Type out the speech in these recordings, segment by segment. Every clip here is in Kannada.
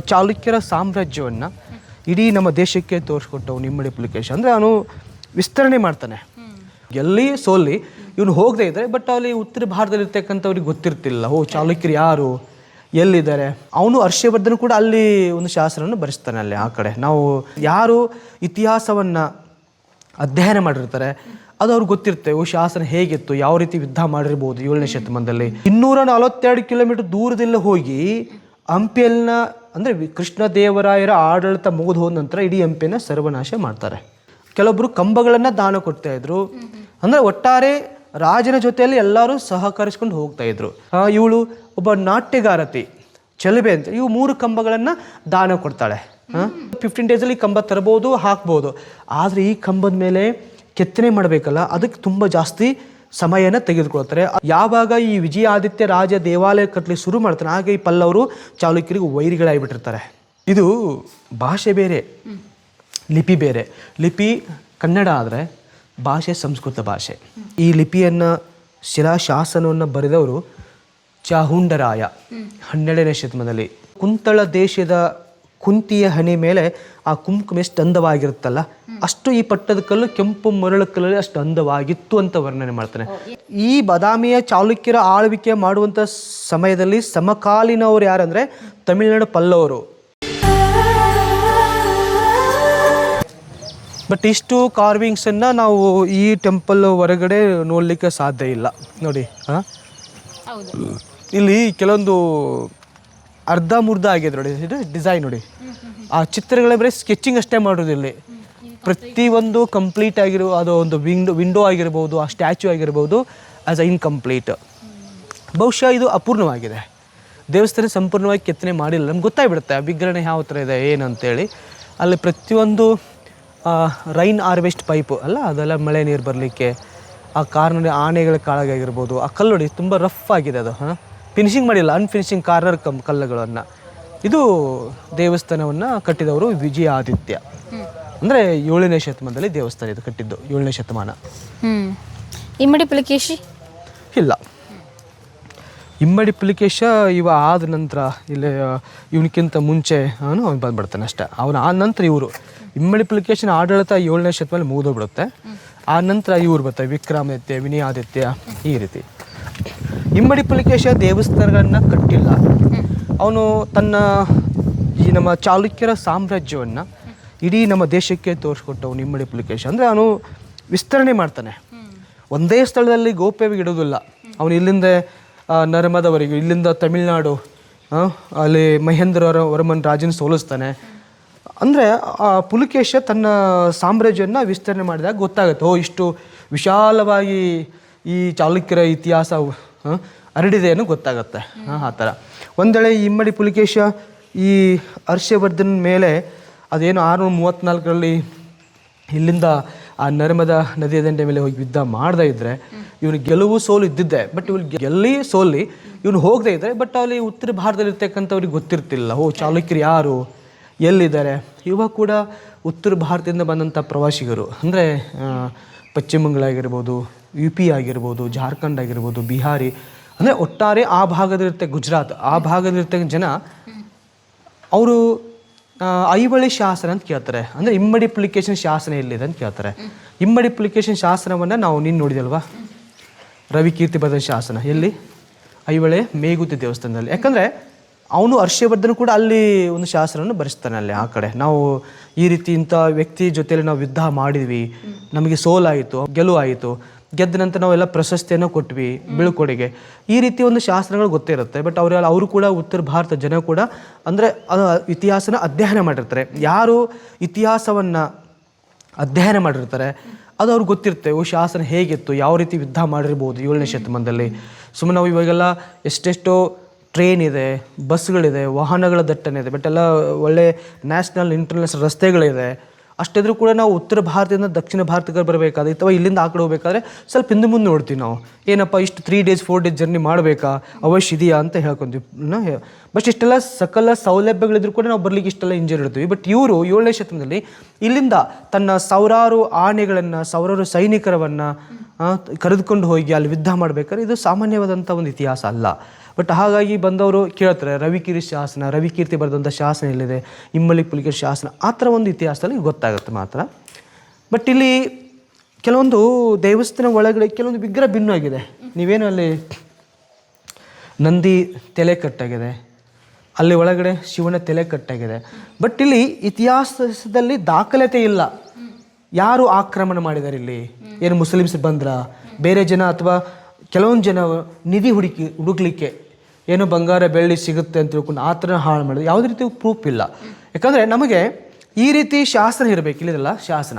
ಚಾಲುಕ್ಯರ ಸಾಮ್ರಾಜ್ಯವನ್ನು ಇಡೀ ನಮ್ಮ ದೇಶಕ್ಕೆ ತೋರಿಸ್ಕೊಟ್ಟವು ನಿಮ್ಮಡಿ ಅಪ್ಲಿಕೇಶನ್ ಅಂದರೆ ಅವನು ವಿಸ್ತರಣೆ ಮಾಡ್ತಾನೆ. ಎಲ್ಲಿ ಸೋಲಿ ಇವನು ಹೋಗದೇ ಇದ್ದರೆ ಬಟ್ ಅಲ್ಲಿ ಉತ್ತರ ಭಾರತದಲ್ಲಿ ಇರ್ತಕ್ಕಂಥವ್ರಿಗೆ ಗೊತ್ತಿರ್ತಿಲ್ಲ. ಓ, ಚಾಲುಕ್ಯರು ಯಾರು? ಎಲ್ಲಿದ್ದಾರೆ? ಅವನು ಹರ್ಷವರ್ಧನ್ ಕೂಡ ಅಲ್ಲಿ ಒಂದು ಶಾಸನವನ್ನು ಬರೆಸ್ತಾನೆ ಅಲ್ಲಿ ಆ ಕಡೆ. ನಾವು ಯಾರು ಇತಿಹಾಸವನ್ನು ಅಧ್ಯಯನ ಮಾಡಿರ್ತಾರೆ, ಅದು ಅವ್ರಿಗೆ ಗೊತ್ತಿರುತ್ತೆ. ಓ, ಶಾಸನ ಹೇಗಿತ್ತು? ಯಾವ ರೀತಿ ಯುದ್ಧ ಮಾಡಿರ್ಬೋದು ಏಳನೇ ಶತಮಾನದಲ್ಲಿ? ಇನ್ನೂರ ನಲವತ್ತೆರಡು ಕಿಲೋಮೀಟರ್ ದೂರದಿಂದ ಹೋಗಿ ಹಂಪಿಯಲ್ಲಿನ ಅಂದರೆ ಕೃಷ್ಣ ದೇವರಾಯರ ಆಡಳಿತ ಮುಗಿದು ಹೋದ ನಂತರ ಇಡೀ ಹಂಪಿಯನ್ನು ಸರ್ವನಾಶ ಮಾಡ್ತಾರೆ. ಕೆಲವೊಬ್ಬರು ಕಂಬಗಳನ್ನು ದಾನ ಕೊಡ್ತಾ ಇದ್ರು. ಅಂದರೆ ಒಟ್ಟಾರೆ ರಾಜನ ಜೊತೆಯಲ್ಲಿ ಎಲ್ಲರೂ ಸಹಕರಿಸ್ಕೊಂಡು ಹೋಗ್ತಾ ಇದ್ರು. ಇವಳು ಒಬ್ಬ ನಾಟ್ಯಗಾರತಿ, ಚೆಲುಬೆ ಅಂತ. ಇವು ಮೂರು ಕಂಬಗಳನ್ನು ದಾನ ಕೊಡ್ತಾಳೆ. ಫಿಫ್ಟೀನ್ ಡೇಸಲ್ಲಿ ಕಂಬ ತರಬಹುದು ಹಾಕ್ಬೋದು. ಆದರೆ ಈ ಕಂಬದ ಮೇಲೆ ಕೆತ್ತನೆ ಮಾಡಬೇಕಲ್ಲ, ಅದಕ್ಕೆ ತುಂಬ ಜಾಸ್ತಿ ಸಮಯನ ತೆಗೆದುಕೊಳ್ತಾರೆ. ಯಾವಾಗ ಈ ವಿಜಯಾದಿತ್ಯ ರಾಜ ದೇವಾಲಯ ಕಟ್ಟಲಿ ಶುರು ಮಾಡ್ತಾನೆ ಆಗ ಈ ಪಲ್ಲವರು ಚಾಲುಕ್ಯರಿಗೆ ವೈರಿಗಳಾಗಿಬಿಟ್ಟಿರ್ತಾರೆ. ಇದು ಭಾಷೆ ಬೇರೆ, ಲಿಪಿ ಬೇರೆ. ಲಿಪಿ ಕನ್ನಡ ಆದರೆ ಭಾಷೆ ಸಂಸ್ಕೃತ ಭಾಷೆ. ಈ ಲಿಪಿಯನ್ನು ಶಿಲಾಶಾಸನವನ್ನು ಬರೆದವರು ಚಾಹುಂಡರಾಯ, ಹನ್ನೆರಡನೇ ಶತಮಾನದಲ್ಲಿ. ಕುಂತಳ ದೇಶದ ಕುಂತಿಯ ಹಣೆ ಮೇಲೆ ಆ ಕುಂಕುಮ ಎಷ್ಟು ಅಂದವಾಗಿರುತ್ತಲ್ಲ ಅಷ್ಟು ಈ ಪಟ್ಟದ ಕಲ್ಲು ಕೆಂಪು ಮರಳು ಕಲ್ಲಲ್ಲಿ ಅಷ್ಟು ಅಂದವಾಗಿತ್ತು ಅಂತ ವರ್ಣನೆ ಮಾಡ್ತಾನೆ. ಈ ಬಾದಾಮಿಯ ಚಾಲುಕ್ಯರ ಆಳ್ವಿಕೆ ಮಾಡುವಂಥ ಸಮಯದಲ್ಲಿ ಸಮಕಾಲೀನವರು ಯಾರಂದರೆ ತಮಿಳುನಾಡು ಪಲ್ಲವರು. ಬಟ್ ಇಷ್ಟು ಕಾರ್ವಿಂಗ್ಸನ್ನು ನಾವು ಈ ಟೆಂಪಲ್ ಹೊರಗಡೆ ನೋಡಲಿಕ್ಕೆ ಸಾಧ್ಯ ಇಲ್ಲ. ನೋಡಿ ಹಾಂ? ಇಲ್ಲಿ ಕೆಲವೊಂದು ಅರ್ಧ ಮುರ್ಧ ಆಗಿದೆ ನೋಡಿ, ಇದು ಡಿಸೈನ್ ನೋಡಿ. ಆ ಚಿತ್ರಗಳ ಬರೀ ಸ್ಕೆಚಿಂಗ್ ಅಷ್ಟೇ ಮಾಡೋದಿಲ್ಲಿ ಪ್ರತಿಯೊಂದು ಕಂಪ್ಲೀಟ್ ಆಗಿರೋ, ಅದು ಒಂದು ವಿಂಡೋ ವಿಂಡೋ ಆಗಿರ್ಬೋದು, ಆ ಸ್ಟ್ಯಾಚ್ಯೂ ಆಗಿರ್ಬೋದು ಆಸ್ ಅ ಇನ್ಕಂಪ್ಲೀಟ್ ಬಹುಶಃ ಇದು ಅಪೂರ್ಣವಾಗಿದೆ. ದೇವಸ್ಥಾನ ಸಂಪೂರ್ಣವಾಗಿ ಕೆತ್ತನೆ ಮಾಡಿಲ್ಲ. ನಮ್ಗೆ ಗೊತ್ತಾಗ್ಬಿಡುತ್ತೆ, ಆ ವಿಗ್ರಹಣೆ ಯಾವ ಥರ ಇದೆ ಏನಂತೇಳಿ ಅಲ್ಲಿ ಪ್ರತಿಯೊಂದು ರೈನ್ ಹಾರ್ವೆಸ್ಟ್ ಪೈಪು ಅಲ್ಲ, ಅದೆಲ್ಲ ಮಳೆ ನೀರು ಬರಲಿಕ್ಕೆ, ಆ ಕಾರ್ನಲ್ಲಿ ಆನೆಗಳ ಕಾಳಗಾಗಿರ್ಬೋದು ಆ ಕಲ್ಲು ನೋಡಿ, ತುಂಬ ರಫ್ ಆಗಿದೆ ಅದು, ಹಾಂ. ಫಿನಿಶಿಂಗ್ ಮಾಡಿಲ್ಲ ಅನ್ಫಿನಿಶಿಂಗ್ ಕಾರ್ನರ್ ಕಮ್ ಕಲ್ಲುಗಳನ್ನು. ಇದು ದೇವಸ್ಥಾನವನ್ನು ಕಟ್ಟಿದವರು ವಿಜಯ ಆದಿತ್ಯ. ಅಂದರೆ ಏಳನೇ ಶತಮಾನದಲ್ಲಿ ದೇವಸ್ಥಾನ ಇದು ಕಟ್ಟಿದ್ದು ಏಳನೇ ಶತಮಾನ. ಇಮ್ಮಡಿ ಪುಲಿಕೇಶಿ? ಇಲ್ಲ. ಇಮ್ಮಡಿ ಪುಲಿಕೇಶ ಇವ ಆದ ನಂತರ ಇಲ್ಲಿ ಇವನಕ್ಕಿಂತ ಮುಂಚೆ ಅವನು ಅವ್ನು ಬಂದ್ಬಿಡ್ತಾನೆ ಅಷ್ಟೇ. ಅವನು ಆದ ನಂತರ ಇವರು. ಇಮ್ಮಡಿ ಪುಲಿಕೇಶನ ಆಡಳಿತ ಏಳನೇ ಶತಮಾನ ಮುಗಿದೋಗ್ಬಿಡುತ್ತೆ. ಆ ನಂತರ ಇವ್ರು ಬರ್ತಾರೆ ವಿಕ್ರಮಾದಿತ್ಯ ವಿನಯಾದಿತ್ಯ ಈ ರೀತಿ. ಇಮ್ಮಡಿ ಪುಲಿಕೇಶ ದೇವಸ್ಥಾನಗಳನ್ನು ಕಟ್ಟಿಲ್ಲ. ಅವನು ತನ್ನ ಈ ನಮ್ಮ ಚಾಲುಕ್ಯರ ಸಾಮ್ರಾಜ್ಯವನ್ನು ಇಡೀ ನಮ್ಮ ದೇಶಕ್ಕೆ ತೋರಿಸ್ಕೊಟ್ಟವನು ಇಮ್ಮಡಿ ಪುಲಿಕೇಶ ಅಂದರೆ ಅವನು ವಿಸ್ತರಣೆ ಮಾಡ್ತಾನೆ. ಒಂದೇ ಸ್ಥಳದಲ್ಲಿ ಗೋಪ್ಯವಾಗಿ ಇಡೋದಿಲ್ಲ. ಅವನು ಇಲ್ಲಿಂದ ನರ್ಮದವರೆಗೂ, ಇಲ್ಲಿಂದ ತಮಿಳ್ನಾಡು ಅಲ್ಲಿ ಮಹೇಂದ್ರ ವರ- ವರ್ಮನ್ ರಾಜನ ಸೋಲಿಸ್ತಾನೆ. ಅಂದರೆ, ಆ, ಪುಲಿಕೇಶ ತನ್ನ ಸಾಮ್ರಾಜ್ಯವನ್ನು ವಿಸ್ತರಣೆ ಮಾಡಿದಾಗ ಗೊತ್ತಾಗುತ್ತೆ, ಓ, ಇಷ್ಟು ವಿಶಾಲವಾಗಿ ಈ ಚಾಲುಕ್ಯರ ಇತಿಹಾಸ ಹರಡಿದೆ ಅನ್ನೋ ಗೊತ್ತಾಗುತ್ತೆ. ಆ ಥರ. ಒಂದೇಳೆ ಇಮ್ಮಡಿ ಪುಲಿಕೇಶ, ಈ ಹರ್ಷವರ್ಧನ್ ಮೇಲೆ ಅದೇನು ಆರುನೂರ ಮೂವತ್ತ್ನಾಲ್ಕರಲ್ಲಿ ಇಲ್ಲಿಂದ ಆ ನರ್ಮದಾ ನದಿಯ ದಂಡೆ ಮೇಲೆ ಹೋಗಿ ಯುದ್ಧ ಮಾಡದೇ ಇದ್ದರೆ ಇವನು ಗೆಲುವು ಸೋಲು ಇದ್ದಿದ್ದೆ. ಬಟ್ ಇವನು ಗೆಲ್ಲಿ ಸೋಲಿ ಇವನು ಹೋಗದೇ ಇದ್ದರೆ ಬಟ್ ಅಲ್ಲಿ ಉತ್ತರ ಭಾರತದಲ್ಲಿರ್ತಕ್ಕಂಥವ್ರಿಗೆ ಗೊತ್ತಿರ್ತಿಲ್ಲ. ಓ, ಚಾಲುಕ್ಯರು ಯಾರು? ಎಲ್ಲಿದ್ದಾರೆ? ಇವಾಗ ಕೂಡ ಉತ್ತರ ಭಾರತದಿಂದ ಬಂದಂಥ ಪ್ರವಾಸಿಗರು. ಅಂದರೆ ಪಶ್ಚಿಮ ಬಂಗಾಳ ಆಗಿರ್ಬೋದು ಯು ಪಿ ಆಗಿರ್ಬೋದು, ಜಾರ್ಖಂಡ್ ಆಗಿರ್ಬೋದು, ಬಿಹಾರಿ, ಅಂದರೆ ಒಟ್ಟಾರೆ ಆ ಭಾಗದಲ್ಲಿರ್ತಕ್ಕ ಗುಜರಾತ್, ಆ ಭಾಗದಲ್ಲಿರ್ತಕ್ಕ ಜನ ಅವರು ಐವಳಿ ಶಾಸನ ಅಂತ ಕೇಳ್ತಾರೆ. ಅಂದರೆ ಇಮ್ಮಡಿ ಅಪ್ಲಿಕೇಶನ್ ಶಾಸನ ಎಲ್ಲಿದೆ ಅಂತ ಕೇಳ್ತಾರೆ. ಇಮ್ಮಡಿ ಅಪ್ಲಿಕೇಶನ್ ಶಾಸನವನ್ನು ನಾವು ನೀನು ನೋಡಿದಲ್ವಾ ರವಿಕೀರ್ತಿ ಕೀರ್ತಿ ಬರೆದ ಶಾಸನ. ಎಲ್ಲಿ? ಐವಳೆ ಮೇಗುತಿ ದೇವಸ್ಥಾನದಲ್ಲಿ. ಯಾಕಂದರೆ ಅವನು ಹರ್ಷವರ್ಧನ್ ಕೂಡ ಅಲ್ಲಿ ಒಂದು ಶಾಸ್ತ್ರವನ್ನು ಬರೆಸ್ತಾನೆ ಅಲ್ಲಿ ಆ ಕಡೆ. ನಾವು ಈ ರೀತಿ ಇಂಥ ವ್ಯಕ್ತಿ ಜೊತೆಯಲ್ಲಿ ನಾವು ಯುದ್ಧ ಮಾಡಿದ್ವಿ, ನಮಗೆ ಸೋಲಾಯಿತು, ಗೆಲುವಾಯಿತು, ಗೆದ್ದ ನಂತರ ನಾವೆಲ್ಲ ಪ್ರಶಸ್ತಿಯನ್ನು ಕೊಟ್ವಿ, ಬೀಳ್ಕೊಡುಗೆ. ಈ ರೀತಿ ಒಂದು ಶಾಸ್ತ್ರಗಳು ಗೊತ್ತಿರುತ್ತೆ ಬಟ್ ಅವರೆಲ್ಲ ಅವರು ಕೂಡ ಉತ್ತರ ಭಾರತ ಜನ ಕೂಡ ಅಂದರೆ ಇತಿಹಾಸನ ಅಧ್ಯಯನ ಮಾಡಿರ್ತಾರೆ. ಯಾರು ಇತಿಹಾಸವನ್ನು ಅಧ್ಯಯನ ಮಾಡಿರ್ತಾರೆ, ಅದು ಅವ್ರಿಗೆ ಗೊತ್ತಿರುತ್ತೆ, ಓ ಶಾಸನ ಹೇಗಿತ್ತು, ಯಾವ ರೀತಿ ಯುದ್ಧ ಮಾಡಿರ್ಬೋದು ಏಳನೇ ಶತಮಾನದಲ್ಲಿ. ಸುಮ್ಮನೆ ನಾವು ಇವಾಗೆಲ್ಲ ಎಷ್ಟೆಷ್ಟೋ ಟ್ರೈನ್ ಇದೆ ಬಸ್ಗಳಿದೆ ವಾಹನಗಳ ದಟ್ಟಣೆ ಇದೆ ಬಟ್ ಎಲ್ಲ ಒಳ್ಳೆ ನ್ಯಾಷನಲ್ ಇಂಟರ್ನ್ಯಾಷನಲ್ ರಸ್ತೆಗಳಿದೆ. ಅಷ್ಟಿದ್ರೂ ಕೂಡ ನಾವು ಉತ್ತರ ಭಾರತದಿಂದ ದಕ್ಷಿಣ ಭಾರತಕ್ಕೆ ಬರಬೇಕಾದ್ರೆ ಅಥವಾ ಇಲ್ಲಿಂದ ಆ ಕಡೆ ಹೋಗ್ಬೇಕಾದ್ರೆ ಸ್ವಲ್ಪ ಹಿಂದೆ ಮುಂದೆ ನೋಡ್ತೀವಿ ನಾವು. ಏನಪ್ಪ, ಇಷ್ಟು three days four days journey ಮಾಡಬೇಕಾ? ಅವಶ್ಯ ಇದೆಯಾ ಅಂತ ಹೇಳ್ಕೊಂತೀವಿ. ಬಟ್ ಇಷ್ಟೆಲ್ಲ ಸಕಲ ಸೌಲಭ್ಯಗಳಿದ್ರು ಕೂಡ ನಾವು ಬರ್ಲಿಕ್ಕೆ ಇಷ್ಟೆಲ್ಲ ಇಂಜರ್ ಇಡ್ತೀವಿ ಬಟ್ ಇವರು ಏಳನೇ ಶತಮಾನದಲ್ಲಿ ಇಲ್ಲಿಂದ ತನ್ನ ಸಾವಿರಾರು ಆನೆಗಳನ್ನು, ಸಾವಿರಾರು ಸೈನಿಕರವನ್ನು ಕರೆದುಕೊಂಡು ಹೋಗಿ ಅಲ್ಲಿ ಯುದ್ಧ ಮಾಡಬೇಕಾದ್ರೆ ಇದು ಸಾಮಾನ್ಯವಾದಂಥ ಒಂದು ಇತಿಹಾಸ ಅಲ್ಲ. ಬಟ್ ಹಾಗಾಗಿ ಬಂದವರು ಕೇಳ್ತಾರೆ ರವಿಕಿರಿ ಶಾಸನ, ರವಿಕೀರ್ತಿ ಬರೆದಂಥ ಶಾಸನ ಎಲ್ಲಿದೆ? ಇಮ್ಮಲಿ ಪುಲಿಕೇರಿ ಶಾಸನ, ಆ ಥರ ಒಂದು ಇತಿಹಾಸದಲ್ಲಿ ಗೊತ್ತಾಗುತ್ತೆ ಮಾತ್ರ. ಬಟ್ ಇಲ್ಲಿ ಕೆಲವೊಂದು ದೇವಸ್ಥಾನ ಒಳಗಡೆ ಕೆಲವೊಂದು ವಿಗ್ರಹ ಭಿನ್ನವಾಗಿದೆ. ನೀವೇನು ಅಲ್ಲಿ ನಂದಿ ತಲೆ ಕಟ್ಟಾಗಿದೆ, ಅಲ್ಲಿ ಒಳಗಡೆ ಶಿವನ ತಲೆ ಕಟ್ಟಾಗಿದೆ. ಬಟ್ ಇಲ್ಲಿ ಇತಿಹಾಸದಲ್ಲಿ ದಾಖಲತೆ ಇಲ್ಲ. ಯಾರು ಆಕ್ರಮಣ ಮಾಡಿದ್ದಾರೆ ಇಲ್ಲಿ? ಏನು ಮುಸ್ಲಿಮ್ಸ್ ಬಂದ್ರ? ಬೇರೆ ಜನ ಅಥವಾ ಕೆಲವೊಂದು ಜನ ನಿಧಿ ಹುಡುಕಿ ಹುಡುಕ್ಲಿಕ್ಕೆ ಏನೋ ಬಂಗಾರ ಬೆಳ್ಳಿ ಸಿಗುತ್ತೆ ಅಂತ ತಿಳ್ಕೊಂಡು ಆ ಥರ ಹಾಳು ಮಾಡಿದ್ರು ಯಾವುದೇ ರೀತಿ ಪ್ರೂಫ್ ಇಲ್ಲ. ಯಾಕಂದರೆ ನಮಗೆ ಈ ರೀತಿ ಶಾಸನ ಇರಬೇಕು ಇಲ್ಲಿದಲ್ಲ ಶಾಸನ.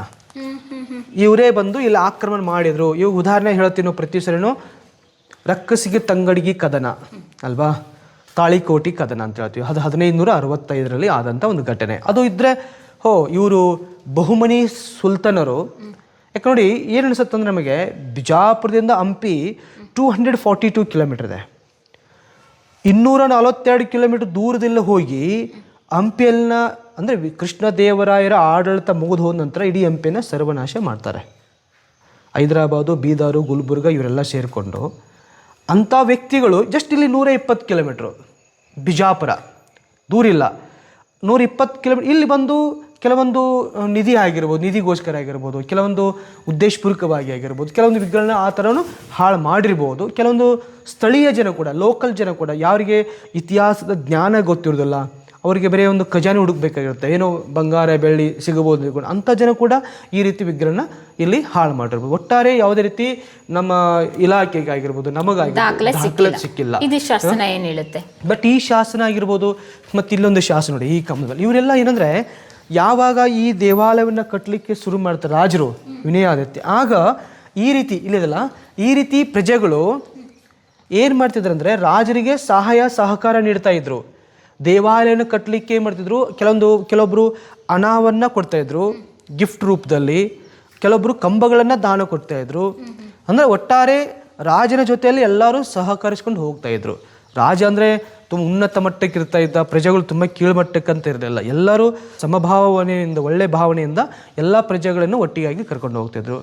ಇವರೇ ಬಂದು ಇಲ್ಲಿ ಆಕ್ರಮಣ ಮಾಡಿದರು. ಇವು ಉದಾಹರಣೆ ಹೇಳ್ತೀನೋ ಪ್ರತಿ ಸರಿನೂ ರಕ್ಕಸಿಗೆ ತಂಗಡಿಗೆ ಕದನ, ಅಲ್ವಾ? ತಾಳಿಕೋಟಿ ಕದನ ಅಂತ ಹೇಳ್ತೀವಿ. ಅದು ಹದಿನೈದು ನೂರ ಅರವತ್ತೈದರಲ್ಲಿ ಆದಂಥ ಒಂದು ಘಟನೆ. ಅದು ಇದ್ದರೆ ಹೋ, ಇವರು ಬಹುಮನಿ ಸುಲ್ತಾನರು. ಯಾಕೆ ನೋಡಿ, ಏನು ಅನಿಸುತ್ತಂದ್ರೆ ನಮಗೆ ಬಿಜಾಪುರದಿಂದ Hampi two hundred forty two kilometre ಇದೆ. ಇನ್ನೂರ ನಲವತ್ತೆರಡು ಕಿಲೋಮೀಟರ್ ದೂರದಿಂದ ಹೋಗಿ ಹಂಪಿಯಲ್ಲಿನ, ಅಂದರೆ ಕೃಷ್ಣ ದೇವರಾಯರ ಆಡಳಿತ ಮುಗಿದು ಹೋದ ನಂತರ ಇಡೀ ಹಂಪಿನ ಸರ್ವನಾಶ ಮಾಡ್ತಾರೆ. ಹೈದರಾಬಾದು, ಬೀದಾರು, ಗುಲ್ಬರ್ಗ ಇವರೆಲ್ಲ ಸೇರಿಕೊಂಡು ಅಂಥ ವ್ಯಕ್ತಿಗಳು ಜಸ್ಟ್ ಇಲ್ಲಿ ನೂರ ಇಪ್ಪತ್ತು ಕಿಲೋಮೀಟ್ರು. ಬಿಜಾಪುರ. ದೂರಿಲ್ಲ. ನೂರ ಇಪ್ಪತ್ತು ಕಿಲೋಮೀಟ್ರ್ ಇಲ್ಲಿ ಬಂದು ಕೆಲವೊಂದು ನಿಧಿ ಆಗಿರ್ಬೋದು ನಿಧಿಗೋಸ್ಕರ ಆಗಿರ್ಬೋದು ಕೆಲವೊಂದು ಉದ್ದೇಶಪೂರ್ವಕವಾಗಿ ಆಗಿರ್ಬೋದು ಕೆಲವೊಂದು ವಿಗ್ರಹಗಳನ್ನ ಆ ಥರನೂ ಹಾಳು ಮಾಡಿರ್ಬೋದು ಕೆಲವೊಂದು ಸ್ಥಳೀಯ ಜನ ಕೂಡ ಲೋಕಲ್ ಜನ ಕೂಡ ಯಾರಿಗೆ ಇತಿಹಾಸದ ಜ್ಞಾನ ಗೊತ್ತಿರೋದಿಲ್ಲ ಅವರಿಗೆ ಬರೀ ಒಂದು ಖಜಾನೆ ಹುಡುಕ್ಬೇಕಾಗಿರುತ್ತೆ ಏನೋ ಬಂಗಾರ ಬೆಳ್ಳಿ ಸಿಗಬಹುದು ಕೂಡ ಅಂಥ ಜನ ಕೂಡ ಈ ರೀತಿ ವಿಗ್ರಹನ ಇಲ್ಲಿ ಹಾಳು ಮಾಡಿರ್ಬೋದು. ಒಟ್ಟಾರೆ ಯಾವುದೇ ರೀತಿ ನಮ್ಮ ಇಲಾಖೆಗೆ ಆಗಿರ್ಬೋದು ನಮಗಾಗಿ ದಾಖಲೆ ದಾಖಲೆ ಸಿಕ್ಕಿಲ್ಲ. ಇದು ಶಾಸನ ಏನು ಹೇಳುತ್ತೆ? ಬಟ್ ಈ ಶಾಸನ ಆಗಿರ್ಬೋದು ಮತ್ತು ಇಲ್ಲೊಂದು ಶಾಸನ ನೋಡಿ ಈ ಕಂಬದಲ್ಲಿ. ಇವರೆಲ್ಲ ಏನಂದ್ರೆ ಯಾವಾಗ ಈ ದೇವಾಲಯವನ್ನು ಕಟ್ಟಲಿಕ್ಕೆ ಶುರು ಮಾಡ್ತಾರೆ ರಾಜರು, ವಿನಯಾದಿತ್ಯ. ಆಗ ಈ ರೀತಿ ಇಲ್ಲದಲ್ಲ ಈ ರೀತಿ ಪ್ರಜೆಗಳು ಏನು ಮಾಡ್ತಿದ್ರು ಅಂದರೆ ರಾಜರಿಗೆ ಸಹಾಯ, ಸಹಕಾರ ನೀಡ್ತಾ ಇದ್ರು. ದೇವಾಲಯನ ಕಟ್ಟಲಿಕ್ಕೆ ಏನು ಮಾಡ್ತಿದ್ರು? ಕೆಲವೊಂದು ಕೆಲವೊಬ್ಬರು ಹಣವನ್ನು ಕೊಡ್ತಾ ಇದ್ರು ಗಿಫ್ಟ್ ರೂಪದಲ್ಲಿ. ಕೆಲವೊಬ್ಬರು ಕಂಬಗಳನ್ನು ದಾನ ಕೊಡ್ತಾ ಇದ್ರು. ಅಂದರೆ ಒಟ್ಟಾರೆ ರಾಜನ ಜೊತೆಯಲ್ಲಿ ಎಲ್ಲರೂ ಸಹಕರಿಸ್ಕೊಂಡು ಹೋಗ್ತಾ ಇದ್ರು. ರಾಜ ಅಂದರೆ ತುಂಬ ಉನ್ನತ ಮಟ್ಟಕ್ಕೆ ಇರ್ತಾ ಇದ್ದ, ಪ್ರಜೆಗಳು ತುಂಬ ಕೀಳ್ಮಟ್ಟಕ್ಕಂತ ಇರಲಿಲ್ಲ. ಎಲ್ಲರೂ ಸಮಭಾವನೆಯಿಂದ, ಒಳ್ಳೆ ಭಾವನೆಯಿಂದ ಎಲ್ಲ ಪ್ರಜೆಗಳನ್ನು ಒಟ್ಟಿಗಾಗಿ ಕರ್ಕೊಂಡು ಹೋಗ್ತಿದ್ರು.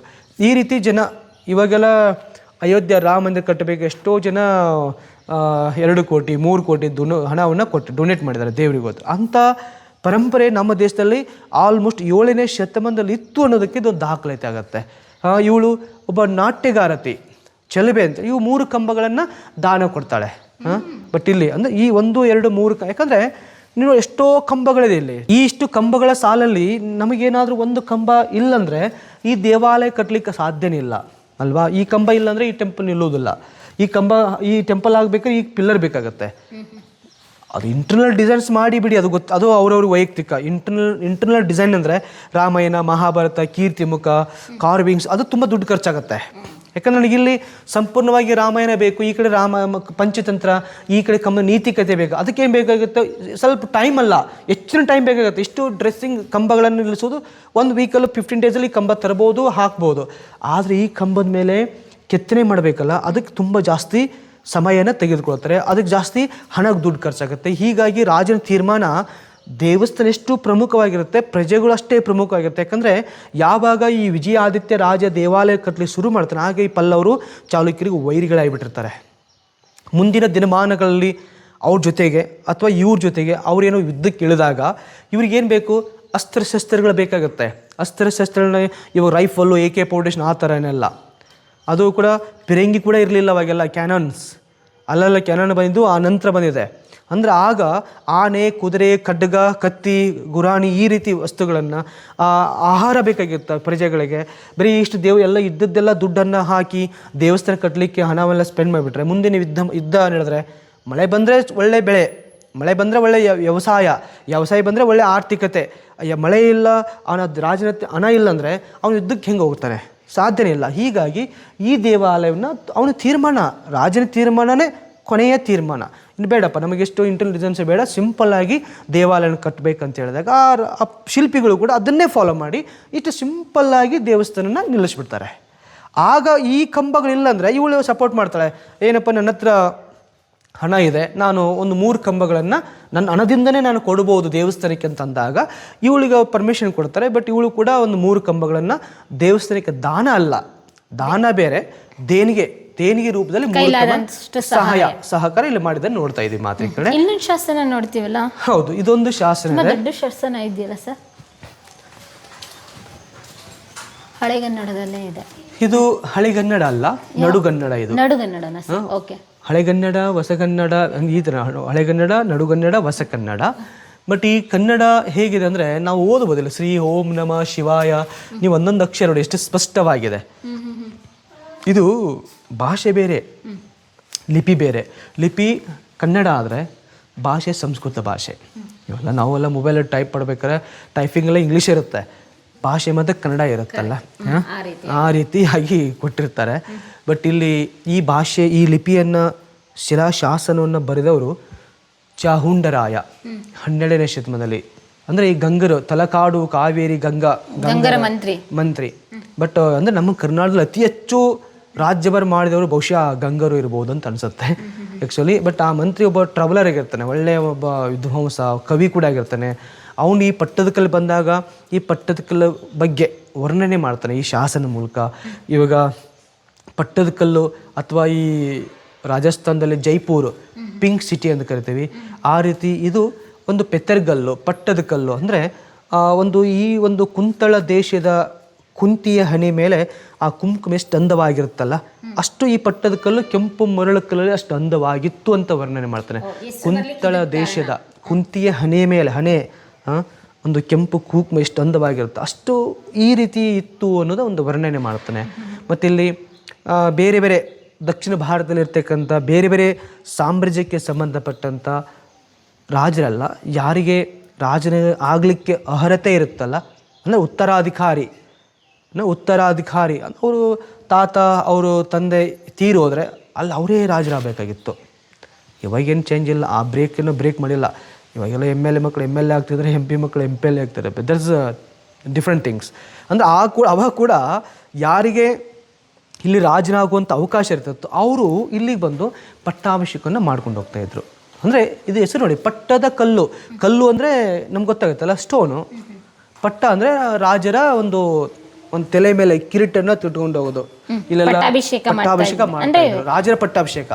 ಈ ರೀತಿ ಜನ, ಇವಾಗೆಲ್ಲ ಅಯೋಧ್ಯೆ ರಾಮ ಮಂದಿರ ಕಟ್ಟಬೇಕು, ಎಷ್ಟೋ ಜನ ಎರಡು ಕೋಟಿ, ಮೂರು ಕೋಟಿ ದುನು, ಹಣವನ್ನು ಕೊಟ್ಟು ಡೊನೇಟ್ ಮಾಡಿದ್ದಾರೆ ದೇವರಿಗೆ ಗೊತ್ತು. ಅಂಥ ಪರಂಪರೆ ನಮ್ಮ ದೇಶದಲ್ಲಿ ಆಲ್ಮೋಸ್ಟ್ ಏಳನೇ ಶತಮಾನದಲ್ಲಿ ಇತ್ತು ಅನ್ನೋದಕ್ಕೆ ಇದೊಂದು ದಾಖಲಾತಿ ಆಗುತ್ತೆ. ಇವಳು ಒಬ್ಬ ನಾಟ್ಯಗಾರತಿ, ಚಲಬೆ ಅಂತ, ಇವು ಮೂರು ಕಂಬಗಳನ್ನು ದಾನ ಕೊಡ್ತಾಳೆ. ಬಟ್ ಇಲ್ಲಿ, ಅಂದರೆ ಈ ಒಂದು, ಎರಡು, ಮೂರು ಯಾಕಂದ್ರೆ ಯಾಕಂದರೆ ನೀವು ಎಷ್ಟೋ ಕಂಬಗಳಿದೆ ಇಲ್ಲಿ. ಈ ಇಷ್ಟು ಕಂಬಗಳ ಸಾಲಲ್ಲಿ ನಮಗೇನಾದರೂ ಒಂದು ಕಂಬ ಇಲ್ಲಂದ್ರೆ ಈ ದೇವಾಲಯ ಕಟ್ಟಲಿಕ್ಕೆ ಸಾಧ್ಯನೇ ಇಲ್ಲ ಅಲ್ವಾ? ಈ ಕಂಬ ಇಲ್ಲಾಂದರೆ ಈ ಟೆಂಪಲ್ ನಿಲ್ಲೋದಿಲ್ಲ ಈ ಕಂಬ, ಈ ಟೆಂಪಲ್ ಆಗಬೇಕಾದ್ರೆ ಈ ಪಿಲ್ಲರ್ ಬೇಕಾಗತ್ತೆ. ಅದು ಇಂಟರ್ನಲ್ ಡಿಸೈನ್ಸ್ ಮಾಡಿ ಬಿಡಿ ಅದು ಗೊತ್ತು, ಅದು ಅವ್ರವ್ರ ವೈಯಕ್ತಿಕ. ಇಂಟರ್ನಲ್ ಇಂಟರ್ನಲ್ ಡಿಸೈನ್ ಅಂದರೆ ರಾಮಾಯಣ, ಮಹಾಭಾರತ, ಕೀರ್ತಿಮುಖ ಕಾರ್ವಿಂಗ್ಸ್ ಅದು ತುಂಬ ದುಡ್ಡು ಖರ್ಚಾಗುತ್ತೆ. ಯಾಕಂದ್ರೆ ಇಲ್ಲಿ ಸಂಪೂರ್ಣವಾಗಿ ರಾಮಾಯಣ ಬೇಕು, ಈ ಕಡೆ ರಾಮ ಪಂಚತಂತ್ರ, ಈ ಕಡೆ ಕಂಬ ನೀತಿಕತೆ ಬೇಕು. ಅದಕ್ಕೆ ಏನು ಬೇಕಾಗುತ್ತೆ? ಸ್ವಲ್ಪ ಟೈಮ್ ಅಲ್ಲ, ಹೆಚ್ಚಿನ ಟೈಮ್ ಬೇಕಾಗುತ್ತೆ. ಇಷ್ಟು ಡ್ರೆಸ್ಸಿಂಗ್ ಕಂಬಗಳನ್ನು ನಿಲ್ಲಿಸೋದು ಒಂದು ವೀಕಲ್ಲಿ ಫಿಫ್ಟೀನ್ ಡೇಸಲ್ಲಿ ಕಂಬ ತರಬಹುದು ಹಾಕ್ಬೋದು ಆದರೆ ಈ ಕಂಬದ ಮೇಲೆ ಕೆತ್ತನೆ ಮಾಡಬೇಕಲ್ಲ, ಅದಕ್ಕೆ ತುಂಬ ಜಾಸ್ತಿ ಸಮಯನ ತೆಗೆದುಕೊಳ್ತಾರೆ. ಅದಕ್ಕೆ ಜಾಸ್ತಿ ಹಣಕ್ಕೆ ದುಡ್ಡು ಖರ್ಚಾಗುತ್ತೆ. ಹೀಗಾಗಿ ರಾಜನ ತೀರ್ಮಾನ ದೇವಸ್ಥಾನ ಎಷ್ಟು ಪ್ರಮುಖವಾಗಿರುತ್ತೆ, ಪ್ರಜೆಗಳು ಅಷ್ಟೇ ಪ್ರಮುಖವಾಗಿರುತ್ತೆ. ಯಾಕಂದರೆ ಯಾವಾಗ ಈ ವಿಜಯಾದಿತ್ಯ ರಾಜ ದೇವಾಲಯ ಕಟ್ಟಲಿ ಶುರು ಮಾಡ್ತಾನೆ ಹಾಗೆ ಈ ಪಲ್ಲವರು ಚಾಲುಕ್ಯರಿಗೆ ವೈರಿಗಳಾಗಿಬಿಟ್ಟಿರ್ತಾರೆ. ಮುಂದಿನ ದಿನಮಾನಗಳಲ್ಲಿ ಅವ್ರ ಜೊತೆಗೆ ಅಥವಾ ಇವ್ರ ಜೊತೆಗೆ ಅವ್ರೇನೋ ಯುದ್ಧಕ್ಕೆ ಇಳಿದಾಗ ಇವ್ರಿಗೇನು ಬೇಕು? ಅಸ್ತ್ರಶಸ್ತ್ರಗಳು ಬೇಕಾಗುತ್ತೆ. ಅಸ್ತ್ರಶಸ್ತ್ರಗಳನ್ನ ಇವಾಗ ರೈಫಲ್ಲು, ಎ ಕೆ ಫೌಂಡೇಶನ್ ಆ ಥರ ಏನೆಲ್ಲ ಅದು ಕೂಡ ಪಿರಂಗಿ ಕೂಡ ಇರಲಿಲ್ಲ ಅವಾಗೆಲ್ಲ, ಕ್ಯಾನನ್ಸ್. ಅಲ್ಲೆಲ್ಲ ಕ್ಯಾನನ್ ಬಂದಿದ್ದು, ಆ ನಂತರ ಬಂದಿದೆ. ಅಂದರೆ ಆಗ ಆನೆ, ಕುದುರೆ ಖಡ್ಗ ಕತ್ತಿ, ಗುರಾಣಿ ಈ ರೀತಿ ವಸ್ತುಗಳನ್ನು ಆಹಾರ ಬೇಕಾಗಿರ್ತವೆ ಪ್ರಜೆಗಳಿಗೆ. ಬರೀ ಇಷ್ಟು ದೇವ್, ಎಲ್ಲ ಇದ್ದದ್ದೆಲ್ಲ ದುಡ್ಡನ್ನು ಹಾಕಿ ದೇವಸ್ಥಾನ ಕಟ್ಟಲಿಕ್ಕೆ ಹಣವೆಲ್ಲ ಸ್ಪೆಂಡ್ ಮಾಡಿಬಿಟ್ರೆ ಮುಂದಿನ ಯುದ್ಧ ಯುದ್ಧ ಹೇಳಿದ್ರೆ, ಮಳೆ ಬಂದರೆ ಒಳ್ಳೆ ಬೆಳೆ, ಮಳೆ ಬಂದರೆ ಒಳ್ಳೆ ವ್ಯವಸಾಯ ವ್ಯವಸಾಯ ಬಂದರೆ ಒಳ್ಳೆ ಆರ್ಥಿಕತೆ. ಮಳೆ ಇಲ್ಲ, ಅವನ ರಾಜನ ಹಣ ಇಲ್ಲ ಅಂದರೆ ಅವನು ಯುದ್ಧಕ್ಕೆ ಹೆಂಗೆ ಹೋಗ್ತಾನೆ? ಸಾಧ್ಯನೇ ಇಲ್ಲ. ಹೀಗಾಗಿ ಈ ದೇವಾಲಯವನ್ನು ಅವನ ತೀರ್ಮಾನ, ರಾಜನ ತೀರ್ಮಾನನೇ ಕೊನೆಯ ತೀರ್ಮಾನ. ಬೇಡಪ್ಪ ನಮಗೆಷ್ಟು ಇಂಟೆಲಿಜೆನ್ಸ್ ಬೇಡ ಸಿಂಪಲ್ ಆಗಿ ದೇವಾಲಯನ ಕಟ್ಟಬೇಕಂತ ಹೇಳಿದಾಗ ಆ ಶಿಲ್ಪಿಗಳು ಕೂಡ ಅದನ್ನೇ ಫಾಲೋ ಮಾಡಿ ಇಷ್ಟು ಸಿಂಪಲ್ ಆಗಿ ದೇವಸ್ಥಾನನ ನಿಲ್ಲಿಸ್ಬಿಡ್ತಾರೆ. ಆಗ ಈ ಕಂಬಗಳಿಲ್ಲ ಅಂದರೆ ಇವಳು ಸಪೋರ್ಟ್ ಮಾಡ್ತಾಳೆ. ಏನಪ್ಪ, ನನ್ನ ಹತ್ರ ಹಣ ಇದೆ, ನಾನು ಒಂದು ಮೂರು ಕಂಬಗಳನ್ನು ನನ್ನ ಹಣದಿಂದನೇ ನಾನು ಕೊಡ್ಬೋದು ದೇವಸ್ಥಾನಕ್ಕೆ ಅಂತ ಅಂದಾಗ ಇವಳಿಗೆ ಪರ್ಮಿಷನ್ ಕೊಡ್ತಾರೆ ಬಟ್ ಇವಳು ಕೂಡ ಒಂದು ಮೂರು ಕಂಬಗಳನ್ನು ದೇವಸ್ಥಾನಕ್ಕೆ ದಾನ ಅಲ್ಲ. ದಾನ ಬೇರೆ, ದೇಣಿಗೆ. ದೇಣಿಗೆ ರೂಪದಲ್ಲಿ ಸಹಾಯ. ಸಹಕಾರ ಇಲ್ಲಿ ಮಾಡಿದ ನೋಡ್ತಾ ಇದೀವಿ ಮಾತ್ರ ಇನ್ನೊಂದು ಶಾಸನ ನೋಡ್ತೀವಲ್ಲ? ಹೌದು ಇದೊಂದು ಶಾಸನ ದೊಡ್ಡ ಶಾಸನ ಇದೆಯಲ್ಲ ಸರ್? ಹಳೆಗನ್ನಡದಲ್ಲೇ ಇದೆ. ಇದು ಹಳೆಗನ್ನಡ ಅಲ್ಲ ನಡುಗನ್ನಡ ಇದು. ನಡುಗನ್ನಡನ ಸರ್? ಓಕೆ. ಹಳೆಗನ್ನಡ ಹೊಸಗನ್ನಡ ಈ ತರ ಹಳೆಗನ್ನಡ ನಡುಗನ್ನಡ ಹೊಸಗನ್ನಡ ಬಟ್ ಈ ಕನ್ನಡ ಹೇಗಿದೆ ಅಂದ್ರೆ ನಾವು ಓದಬಹುದಿಲ್ಲ ಶ್ರೀ ಓಂ ನಮ ಶಿವಾಯ. ನೀವು ಒಂದೊಂದು ಅಕ್ಷರ ನೋಡಿ ಎಷ್ಟು ಸ್ಪಷ್ಟವಾಗಿದೆ. ಇದು ಭಾಷೆ ಬೇರೆ ಲಿಪಿ ಬೇರೆ. ಲಿಪಿ ಕನ್ನಡ ಆದರೆ ಭಾಷೆ ಸಂಸ್ಕೃತ ಭಾಷೆ. ಇವೆಲ್ಲ ನಾವೆಲ್ಲ ಮೊಬೈಲಲ್ಲಿ ಟೈಪ್ ಮಾಡ್ಬೇಕಾದ್ರೆ ಟೈಪಿಂಗೆಲ್ಲ ಇಂಗ್ಲೀಷ್ ಇರುತ್ತೆ. ಭಾಷೆ ಮತ್ತು ಕನ್ನಡ ಇರುತ್ತಲ್ಲ? ಆ ರೀತಿಯಾಗಿ ಕೊಟ್ಟಿರ್ತಾರೆ. ಬಟ್ ಇಲ್ಲಿ ಈ ಭಾಷೆ ಈ ಲಿಪಿಯನ್ನು ಶಿಲಾಶಾಸನವನ್ನು ಬರೆದವರು ಚಾಹುಂಡರಾಯ ಹನ್ನೆರಡನೇ ಶತಮಾನದಲ್ಲಿ. ಅಂದರೆ ಈ ಗಂಗರು ತಲಕಾಡು ಕಾವೇರಿ ಗಂಗಾ ಗಂಗರ ಮಂತ್ರಿ. ಮಂತ್ರಿ. ಬಟ್ ಅಂದರೆ ನಮ್ಮ ಕರ್ನಾಟಕದಲ್ಲಿ ಅತಿ ಹೆಚ್ಚು ರಾಜ್ಯಭರ ಮಾಡಿದವರು ಬಹುಶಃ ಗಂಗರು ಇರ್ಬೋದು ಅಂತ ಅನ್ಸುತ್ತೆ. ಆ್ಯಕ್ಚುಲಿ ಬಟ್ ಆ ಮಂತ್ರಿ ಒಬ್ಬ ಟ್ರಾವೆಲರ್ ಆಗಿರ್ತಾನೆ, ಒಳ್ಳೆಯ ಒಬ್ಬ ವಿದ್ವಾಂಸ, ಕವಿ ಕೂಡ ಆಗಿರ್ತಾನೆ. ಅವನು ಈ ಪಟ್ಟದಕಲ್ಲು ಬಂದಾಗ, ಈ ಪಟ್ಟದಕಲ್ಲು ಬಗ್ಗೆ ವರ್ಣನೆ ಮಾಡ್ತಾನೆ, ಈ ಶಾಸನ ಮೂಲಕ. ಇವಾಗ ಪಟ್ಟದಕಲ್ಲು ಅಥವಾ ಈ ರಾಜಸ್ಥಾನದಲ್ಲಿ ಜೈಪುರ್, ಪಿಂಕ್ ಸಿಟಿ ಅಂತ ಕರಿತೀವಿ, ಆ ರೀತಿ ಇದು ಒಂದು ಪೆತ್ತರ್ಗಲ್ಲು, ಪಟ್ಟದಕಲ್ಲು ಅಂದರೆ ಒಂದು ಈ ಒಂದು ಕುಂತಳ ದೇಶದ ಕುಂತಿಯ ಹನಿ ಮೇಲೆ ಆ ಕುಂಕುಮ ಎಷ್ಟು ಅಂದವಾಗಿರುತ್ತಲ್ಲ ಅಷ್ಟು ಈ ಪಟ್ಟದ ಕಲ್ಲು ಕೆಂಪು ಮರಳು ಕಲ್ಲಲ್ಲಿ ಅಷ್ಟು ಅಂದವಾಗಿತ್ತು ಅಂತ ವರ್ಣನೆ ಮಾಡ್ತಾನೆ. ಕುಂತಳ ದೇಶದ ಕುಂತಿಯ ಹಣೆ ಮೇಲೆ ಹಣೆ ಆ, ಒಂದು ಕೆಂಪು ಕುಂಕುಮ ಎಷ್ಟು ಅಂದವಾಗಿರುತ್ತೆ ಅಷ್ಟು ಈ ರೀತಿ ಇತ್ತು ಅನ್ನೋದು ಒಂದು ವರ್ಣನೆ ಮಾಡ್ತಾನೆ. ಮತ್ತು ಇಲ್ಲಿ ಬೇರೆ ಬೇರೆ ದಕ್ಷಿಣ ಭಾರತದಲ್ಲಿ ಇರ್ತಕ್ಕಂಥ ಬೇರೆ ಬೇರೆ ಸಾಮ್ರಾಜ್ಯಕ್ಕೆ ಸಂಬಂಧಪಟ್ಟಂಥ ರಾಜರಲ್ಲ ಯಾರಿಗೆ ರಾಜನ ಆಗಲಿಕ್ಕೆ ಅರ್ಹತೆ ಇರುತ್ತಲ್ಲ ಅಂದರೆ ಉತ್ತರಾಧಿಕಾರಿ ಅಂದರೆ ಉತ್ತರಾಧಿಕಾರಿ. ಅವರು ತಾತ, ಅವರು ತಂದೆ ತೀರೋದ್ರೆ ಅಲ್ಲಿ ಅವರೇ ರಾಜರಾಗಬೇಕಾಗಿತ್ತು. ಇವಾಗೇನು ಚೇಂಜ್ ಇಲ್ಲ, ಆ ಬ್ರೇಕನ್ನು ಬ್ರೇಕ್ ಮಾಡಿಲ್ಲ. ಇವಾಗೆಲ್ಲ ಎಂ ಎಲ್ ಎ ಮಕ್ಕಳು ಎಂ ಎಲ್ ಎ ಆಗ್ತಿದ್ರೆ ಎಂ ಪಿ ಮಕ್ಕಳು ಎಂ ಪಿ ಎಲ್ ಎ ಆಗ್ತಾರೆ ದರ್ಸ್ ಡಿಫ್ರೆಂಟ್ ಥಿಂಗ್ಸ್ ಅಂದರೆ ಆ ಕೂಡ, ಅವಾಗ ಕೂಡ ಯಾರಿಗೆ ಇಲ್ಲಿ ರಾಜನಾಗುವಂಥ ಅವಕಾಶ ಇರ್ತಿತ್ತು ಅವರು ಇಲ್ಲಿಗೆ ಬಂದು ಪಟ್ಟಾಭಿಷೇಕವನ್ನು ಮಾಡ್ಕೊಂಡು ಹೋಗ್ತಾಯಿದ್ರು ಅಂದರೆ ಇದು ಹೆಸರು ನೋಡಿ, ಪಟ್ಟದ ಕಲ್ಲು. ಕಲ್ಲು ಅಂದರೆ ನಮ್ಗೆ ಗೊತ್ತಾಗುತ್ತಲ್ಲ ಸ್ಟೋನು ಪಟ್ಟ ಅಂದರೆ ರಾಜರ ಒಂದು ಒಂದು ತಲೆ ಮೇಲೆ ಕಿರೀಟನ್ನ ತಿಟ್ಕೊಂಡು ಹೋಗೋದು. ಇಲ್ಲೆಲ್ಲ ಪಟ್ಟಾಭಿಷೇಕ ಮಾಡ್ತಾ ಪಟ್ಟಾಭಿಷೇಕ ಮಾಡ್ತಾ ಇದ್ರು ರಾಜರ ಪಟ್ಟಾಭಿಷೇಕ.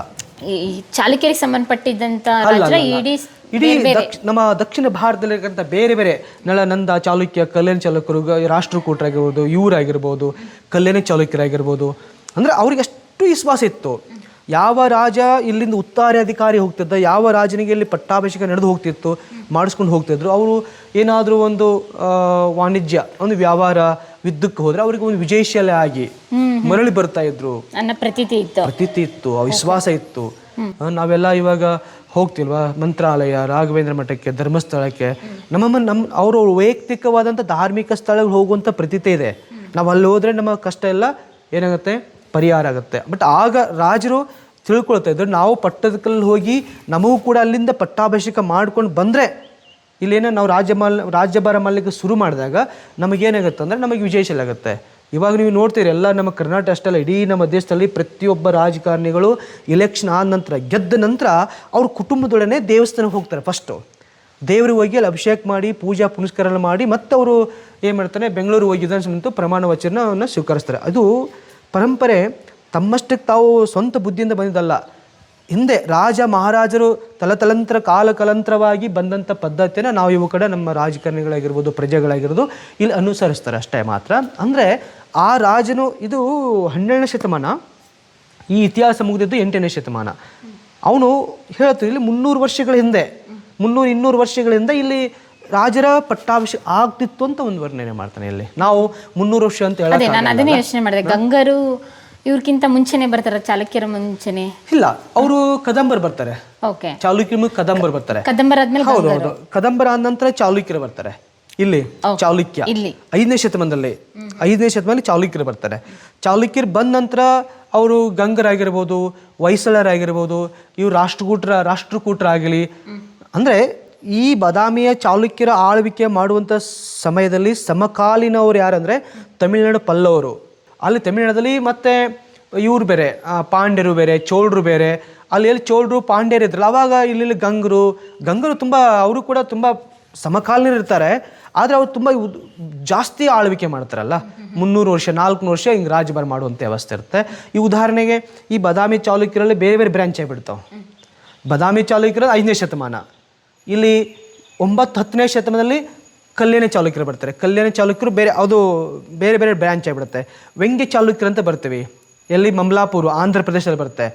ಈ ಚಾಲುಕ್ಯರಿಗೆ ಸಂಬಂಧಪಟ್ಟಿದ್ದಂತ ಇಡೀ ಇಡೀ ದಕ್ಷ- ನಮ್ಮ ದಕ್ಷಿಣ ಭಾರತದಲ್ಲಿರ್ತಕ್ಕಂಥ ಬೇರೆ ಬೇರೆ ನಳನಂದ ಚಾಲುಕ್ಯ ಕಲ್ಯಾಣ ಚಾಲುಕ್ಯರು ಗ- ರಾಷ್ಟ್ರಕೂಟರಾಗಿರ್ಬೋದು ಇವರಾಗಿರ್ಬೋದು ಕಲ್ಯಾಣ ಚಾಲುಕ್ಯರಾಗಿರ್ಬೋದು. ಅಂದರೆ ಅವ್ರಿಗೆ ಅಷ್ಟು ವಿಶ್ವಾಸ ಇತ್ತು. ಯಾವ ರಾಜ ಇಲ್ಲಿಂದ ಉತ್ತರಾಧಿಕಾರಿ ಹೋಗ್ತಿದ್ದ ಯಾವ ರಾಜನಿಗೆ ಇಲ್ಲಿ ಪಟ್ಟಾಭಿಷೇಕ ನಡೆದು ಹೋಗ್ತಿತ್ತು ಮಾಡಿಸ್ಕೊಂಡು ಹೋಗ್ತಿದ್ರು ಅವರು ಏನಾದರೂ ಒಂದು ಆ, ವಾಣಿಜ್ಯ ಒಂದು ವ್ಯವಹಾರ ವಿದ್ಯುಕ್ಕೆ ಹೋದ್ರೆ ಅವ್ರಿಗೆ ಒಂದು ವಿಜಯಶಾಲೆ ಆಗಿ ಮರಳಿ ಬರ್ತಾ ಇದ್ರು. ನನ್ನ ಪ್ರತೀತಿ ಇತ್ತು. ಪ್ರತೀತಿ ಇತ್ತು ವಿಶ್ವಾಸ ಇತ್ತು. ನಾವೆಲ್ಲ ಇವಾಗ ಹೋಗ್ತಿಲ್ವಾ? ಮಂತ್ರಾಲಯ ರಾಘವೇಂದ್ರ ಮಠಕ್ಕೆ ಧರ್ಮಸ್ಥಳಕ್ಕೆ. ನಮ್ಮ ನಮ್ಮ ಅವರು ವೈಯಕ್ತಿಕವಾದಂಥ ಧಾರ್ಮಿಕ ಸ್ಥಳಗಳು ಹೋಗುವಂಥ ಪ್ರತೀತಿ ಇದೆ. ನಾವು ಅಲ್ಲಿ ಹೋದ್ರೆ ನಮ್ಮ ಕಷ್ಟ ಎಲ್ಲ ಏನಾಗುತ್ತೆ? ಪರಿಹಾರ ಆಗುತ್ತೆ. ಬಟ್ ಆಗ ರಾಜರು ತಿಳ್ಕೊಳ್ತಾ ಇದ್ರು ನಾವು ಪಟ್ಟದಕಲ್ಲಿ ಹೋಗಿ ನಮಗೂ ಕೂಡ ಅಲ್ಲಿಂದ ಪಟ್ಟಾಭಿಷೇಕ ಮಾಡ್ಕೊಂಡು ಬಂದರೆ ಇಲ್ಲೇನೋ ನಾವು ರಾಜ್ಯ ಮಲ್, ರಾಜ್ಯಭಾರ ಶುರು ಮಾಡಿದಾಗ ನಮಗೇನಾಗುತ್ತೆ ಅಂದರೆ ನಮಗೆ ವಿಜಯಶೀಲ ಆಗುತ್ತೆ ಇವಾಗ ನೀವು ನೋಡ್ತೀರಿ ಎಲ್ಲ ನಮ್ಮ ಕರ್ನಾಟಕ ಅಷ್ಟೆಲ್ಲ, ಇಡೀ ನಮ್ಮ ದೇಶದಲ್ಲಿ ಪ್ರತಿಯೊಬ್ಬ ರಾಜಕಾರಣಿಗಳು ಎಲೆಕ್ಷನ್ ಆದ ನಂತರ, ಗೆದ್ದ ನಂತರ ಅವ್ರ ಕುಟುಂಬದೊಡನೆ ದೇವಸ್ಥಾನಕ್ಕೆ ಹೋಗ್ತಾರೆ ಫಸ್ಟು ದೇವ್ರಿಗೆ ಹೋಗಿ ಅಲ್ಲಿ ಅಭಿಷೇಕ ಮಾಡಿ, ಪೂಜಾ ಪುನಸ್ಕಾರ ಮಾಡಿ, ಮತ್ತೆ ಅವರು ಏನು ಮಾಡ್ತಾರೆ ಬೆಂಗಳೂರು ಹೋಗಿ ನಿಂತು ಪ್ರಮಾಣ ವಚನವನ್ನು ಸ್ವೀಕರಿಸ್ತಾರೆ. ಅದು ಪರಂಪರೆ ತಮ್ಮಷ್ಟಕ್ಕೆ ತಾವು ಸ್ವಂತ ಬುದ್ಧಿಯಿಂದ ಬಂದಿದ್ದಲ್ಲ. ಹಿಂದೆ ರಾಜ ಮಹಾರಾಜರು ತಲತಲಂತರ ಕಾಲಕಲಂತ್ರವಾಗಿ ಬಂದಂಥ ಪದ್ಧತಿಯನ್ನು ನಾವು ಇವು ಕಡೆ ನಮ್ಮ ರಾಜಕಾರಣಿಗಳಾಗಿರ್ಬೋದು ಪ್ರಜೆಗಳಾಗಿರ್ಬೋದು ಇಲ್ಲಿ ಅನುಸರಿಸ್ತಾರೆ ಅಷ್ಟೇ ಮಾತ್ರ. ಅಂದರೆ ಆ ರಾಜನು ಇದು ಹನ್ನೆರಡನೇ ಶತಮಾನ ಈ ಇತಿಹಾಸ ಮುಗಿದಿದ್ದು ಎಂಟನೇ ಶತಮಾನ. ಅವನು ಹೇಳ್ತೀವಿ ಇಲ್ಲಿ ಮುನ್ನೂರು ವರ್ಷಗಳ ಹಿಂದೆ ಮುನ್ನೂರು ಇನ್ನೂರು ವರ್ಷಗಳಿಂದ ಇಲ್ಲಿ ರಾಜರ ಪಟ್ಟಾಭಿಷೇಕ ಆಗ್ತಿತ್ತು ಅಂತ ಒಂದು ವರ್ಣನೆ ಮಾಡ್ತಾನೆ ಇಲ್ಲಿ. ನಾವು ಮುನ್ನೂರು ವರ್ಷ ಅಂತ ಹೇಳಿದ್ರೆ ನಾನು ಅದನ್ನೇ ಯೋಚನೆ ಮಾಡಿದೆ. ಗಂಗರು ಇವ್ರಕ್ಕಿಂತ ಮುಂಚೆನೆ ಬರ್ತಾರ ಚಾಲುಕ್ಯರ ಮುಂಚೆನೆ? ಇಲ್ಲ ಅವರು ಕದಂಬರ್ ಬರ್ತಾರೆ. ಓಕೆ. ಚಾಲುಕ್ಯ ಮುಖ ಕದಂಬರ್ ಬರ್ತಾರೆ. ಕದಂಬರ ಆದ್ಮೇಲೆ ಹೌದು ಹೌದು. ಕದಂಬರ ಆದ ನಂತರ ಚಾಲುಕ್ಯರು ಬರ್ತಾರೆ. ಇಲ್ಲಿ ಚಾಲುಕ್ಯ. ಇಲ್ಲಿ. ಐದನೇ ಶತಮಾನದಲ್ಲಿ. ಐದನೇ ಶತಮಾನದಲ್ಲಿ ಚಾಲುಕ್ಯರು ಬರ್ತಾರೆ. ಚಾಲುಕ್ಯರು ಬಂದ ನಂತರ ಅವರು ಗಂಗರಾಗಿರ್ಬೋದು ಹೊಯ್ಸಳರಾಗಿರ್ಬೋದು ಇವ್ರು ರಾಷ್ಟ್ರಕೂಟರ ರಾಷ್ಟ್ರಕೂಟರ ಆಗಲಿ ಅಂದ್ರೆ ಈ ಬಾದಾಮಿಯ ಚಾಲುಕ್ಯರ ಆಳ್ವಿಕೆ ಮಾಡುವಂಥ ಸಮಯದಲ್ಲಿ ಸಮಕಾಲೀನವರು ಯಾರಂದ್ರೆ ತಮಿಳುನಾಡು ಪಲ್ಲವರು. ಅಲ್ಲಿ ತಮಿಳುನಾಡಲ್ಲಿ ಮತ್ತೆ ಇವ್ರು ಬೇರೆ ಪಾಂಡ್ಯರು ಬೇರೆ, ಚೋಳರು ಬೇರೆ, ಅಲ್ಲಿ ಎಲ್ಲಿ ಚೋಳರು, ಪಾಂಡ್ಯರು ಇದ್ರಲ್ಲ, ಅವಾಗ ಇಲ್ಲಿ ಗಂಗರು ಗಂಗರು ತುಂಬ, ಅವರು ಕೂಡ ತುಂಬ ಸಮಕಾಲೀನ ಇರ್ತಾರೆ ಆದರೆ ಅವ್ರು ತುಂಬ ಜಾಸ್ತಿ ಆಳ್ವಿಕೆ ಮಾಡ್ತಾರಲ್ಲ. ಮುನ್ನೂರು ವರ್ಷ, ನಾಲ್ಕುನೂರು ವರ್ಷ ಹಿಂಗೆ ರಾಜಭಾರ ಮಾಡುವಂಥ ವ್ಯವಸ್ಥೆ ಇರುತ್ತೆ. ಈ ಉದಾಹರಣೆಗೆ ಈ ಬದಾಮಿ ಚಾಲುಕ್ಯರಲ್ಲಿ ಬೇರೆ ಬೇರೆ ಬ್ರ್ಯಾಂಚ್ ಆಗಿಬಿಡ್ತಾವೆ ಬದಾಮಿ ಚಾಲುಕ್ಯರಲ್ಲಿ ಐದನೇ ಶತಮಾನ. ಇಲ್ಲಿ ಒಂಬತ್ತು ಹತ್ತನೇ ಶತಮಾನದಲ್ಲಿ ಕಲ್ಯಾಣ ಚಾಲುಕ್ಯರು ಬರ್ತಾರೆ. ಕಲ್ಯಾಣ ಚಾಲುಕ್ಯರು ಬೇರೆ, ಅದು ಬೇರೆ ಬೇರೆ ಬ್ರ್ಯಾಂಚ್ ಆಗಿಬಿಡುತ್ತೆ. ವ್ಯಂಗ್ಯ ಚಾಲುಕ್ಯರು ಅಂತ ಬರ್ತೀವಿ. ಎಲ್ಲಿ ಮಮಲಾಪುರ, ಆಂಧ್ರ ಪ್ರದೇಶದಲ್ಲಿ ಬರುತ್ತೆ.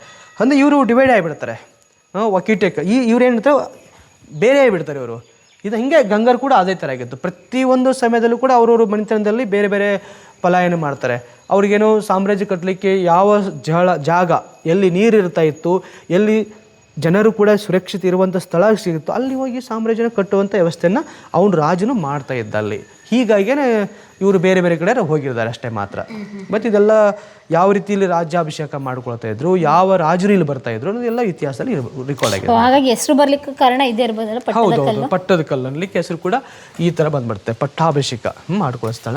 ಅಂದರೆ ಇವರು ಡಿವೈಡ್ ಆಗಿಬಿಡ್ತಾರೆ. ವಕೀಟೆಕ್ ಈ ಇವ್ರು ಏನಿರ್ತಾರೆ ಬೇರೆ ಆಗಿಬಿಡ್ತಾರೆ ಇವರು. ಇದು ಹಿಂಗೆ ಗಂಗರ್ ಕೂಡ ಅದೇ ಥರ ಆಗಿತ್ತು. ಪ್ರತಿಯೊಂದು ಸಮಯದಲ್ಲೂ ಕೂಡ ಅವರವರು ಮನೆತನದಲ್ಲಿ ಬೇರೆ ಬೇರೆ ಪಲಾಯನ ಮಾಡ್ತಾರೆ. ಅವ್ರಿಗೇನು ಸಾಮ್ರಾಜ್ಯ ಕಟ್ಟಲಿಕ್ಕೆ ಯಾವ ಜಳ, ಜಾಗ, ಎಲ್ಲಿ ನೀರು ಇರ್ತಾ ಇತ್ತು, ಎಲ್ಲಿ ಜನರು ಕೂಡ ಸುರಕ್ಷಿತ ಇರುವಂಥ ಸ್ಥಳ ಸಿಗುತ್ತೋ ಅಲ್ಲಿ ಹೋಗಿ ಸಾಮ್ರಾಜ್ಯನ ಕಟ್ಟುವಂಥ ವ್ಯವಸ್ಥೆಯನ್ನು ಅವನು ರಾಜನು ಮಾಡ್ತಾ ಇದ್ದ ಅಲ್ಲಿ ಹೀಗಾಗಿಯೇ ಇವರು ಬೇರೆ ಬೇರೆ ಕಡೆ ಹೋಗಿರ್ತಾರೆ ಅಷ್ಟೇ ಮಾತ್ರ. ಮತ್ತು ಇದೆಲ್ಲ ಯಾವ ರೀತಿಯಲ್ಲಿ ರಾಜ್ಯಾಭಿಷೇಕ ಮಾಡ್ಕೊಳ್ತಾ ಇದ್ರು ಯಾವ ರಾಜರು ಇಲ್ಲಿ ಬರ್ತಾ ಇದ್ರು ಅನ್ನೋದೆಲ್ಲ ಇತಿಹಾಸದಲ್ಲಿ ರಿಕಾರ್ಡ್ ಆಗಿದೆ. ಹಾಗಾಗಿ ಹೆಸರು ಬರ್ಲಿಕ್ಕೆ ಕಾರಣ ಇದೇ ಇರ್ಬೋದಲ್ಲ ಹೌದು ಹೌದು ಪಟ್ಟದ ಕಲ್ಲು ಅನ್ಲಿಕ್ಕೆ ಹೆಸರು ಕೂಡ ಈ ಥರ ಬಂದ್ಬಿಡುತ್ತೆ. ಪಟ್ಟಾಭಿಷೇಕ ಮಾಡ್ಕೊಳ್ಳೋ ಸ್ಥಳ.